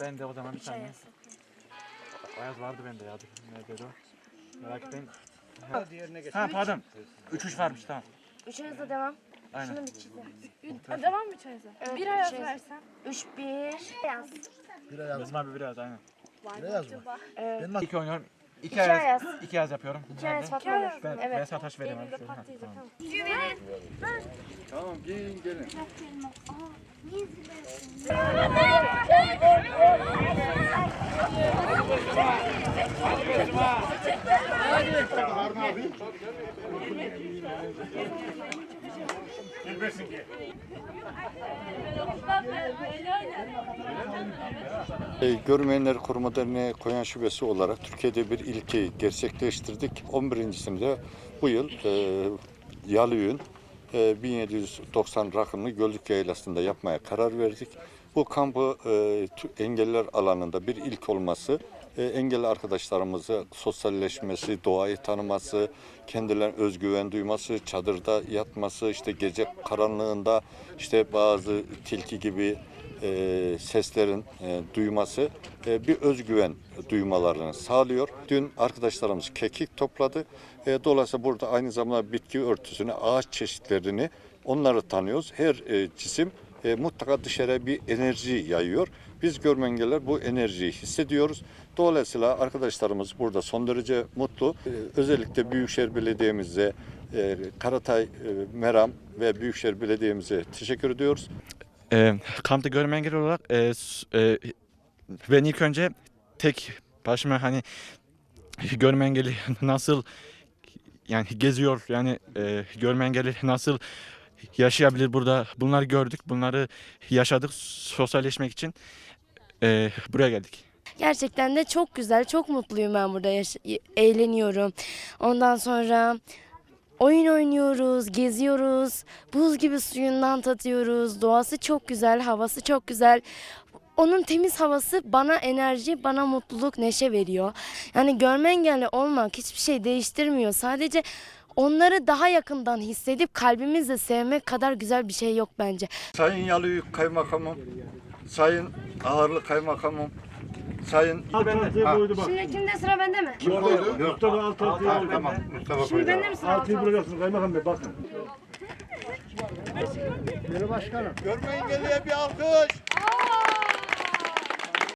Ben de o zaman bir tane. Ayaz vardı bende ya. Neredeydi o? Merak etmeyin. Ha, ha pardon. Üç üç varmış tamam. Üçünüzde devam. Aynen. Şunu bir çizin. Devam mı çayıza? Evet, Bir ayaz versen. Üç, bir. Yaz. Bizim abi biraz aynen. Evet. İki oynuyorum. İki, İki ayaz. İki ayaz yapıyorum. İki ayaz Fatma. Nur. Ben, Evet. ben sana taş vereyim abi. Elimde patlayacak tamam. ama. Tamam gelin gelin. E, Görmeyenler Koruma Derneği Konya Şubesi olarak Türkiye'de bir ilki gerçekleştirdik. 11.sinde bu yıl e, Yalıyün e, 1790 rakımlı Göldük Yaylası'nda yapmaya karar verdik. Bu kampı e, engeller alanında bir ilk olması, e, engelli arkadaşlarımızı sosyalleşmesi, doğayı tanıması, kendilerine özgüven duyması, çadırda yatması, işte gece karanlığında işte bazı tilki gibi e, seslerin e, duyması e, bir özgüven duymalarını sağlıyor. Dün arkadaşlarımız kekik topladı. E, dolayısıyla burada aynı zamanda bitki örtüsünü, ağaç çeşitlerini onları tanıyoruz. Her e, cisim e, mutlaka dışarıya bir enerji yayıyor. Biz görme engelliler bu enerjiyi hissediyoruz. Dolayısıyla arkadaşlarımız burada son derece mutlu. E, özellikle Büyükşehir Belediye'mize, e, Karatay, e, Meram ve Büyükşehir Belediye'mize teşekkür ediyoruz. E, kampta görme engeli olarak e, e, ben ilk önce tek başıma hani görme engeli nasıl yani geziyor yani e, görme engeli nasıl yaşayabilir burada bunları gördük bunları yaşadık sosyalleşmek için e, buraya geldik. Gerçekten de çok güzel, çok mutluyum ben burada eğleniyorum. Ondan sonra oyun oynuyoruz, geziyoruz. Buz gibi suyundan tatıyoruz. Doğası çok güzel, havası çok güzel. Onun temiz havası bana enerji, bana mutluluk, neşe veriyor. Yani görme engelli olmak hiçbir şey değiştirmiyor. Sadece onları daha yakından hissedip kalbimizle sevmek kadar güzel bir şey yok bence. Sayın Yalıyük Kaymakamım, Sayın Ağırlı Kaymakamım, Sayın... Şimdi kimde sıra bende mi? Mustafa altı altı altı. Tamam, Mustafa Şimdi bende mi sıra? Altıyı bulacaksın kaymakam bey bakın. Görme engelliye bir alkış.